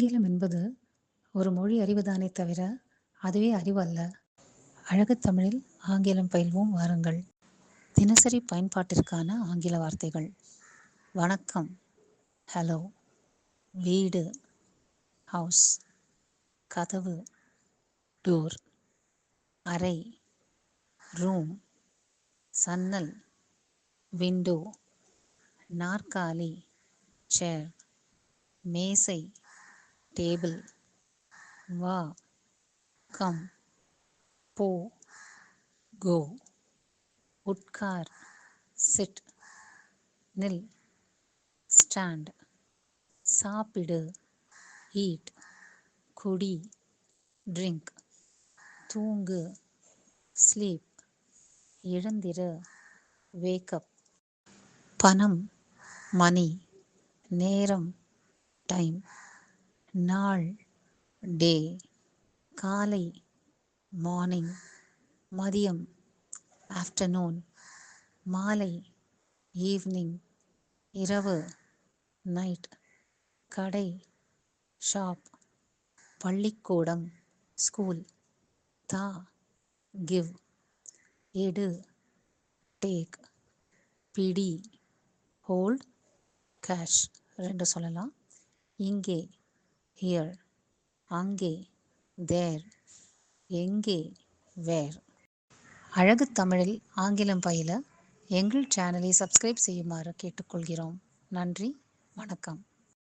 ஆங்கிலம் என்பது ஒரு மொழி அறிவுதானே தவிர அதுவே அறிவு அல்ல அழகுத் தமிழில் ஆங்கிலம் பயில்வோம் வாருங்கள். தினசரி பயன்பாட்டிற்கான ஆங்கில வார்த்தைகள். வணக்கம். ஹலோ. வீடு. ஹவுஸ். கதவு. டோர். அறை. ரூம். சன்னல். விண்டோ. நாற்காலி. சேர் மேசை. டேபிள் வா. கம் போ. கோ உட்கார். சிட் நில் ஸ்டாண்ட் சாப்பிடு. ஈட் குடி. ட்ரிங்க் தூங்கு. ஸ்லீப் எழுந்திரு. வேக்கப் பணம். மணி நேரம். டைம் நாள் டே காலை மார்னிங் மதியம் ஆஃப்டர்நூன் மாலை ஈவினிங் இரவு நைட் கடை ஷாப் பள்ளிக்கூடம் ஸ்கூல் தா கிவ் எடு டேக் பிடி ஹோல்ட் கேஷ் ரெண்டு சொல்லலாம். இங்கே ஹியர் அங்கே. தேர் எங்கே. வேர் அழகு தமிழில் ஆங்கிலம் பயில எங்கள் சேனலை சப்ஸ்கிரைப் செய்யுமாறு கேட்டுக்கொள்கிறோம். நன்றி. வணக்கம்.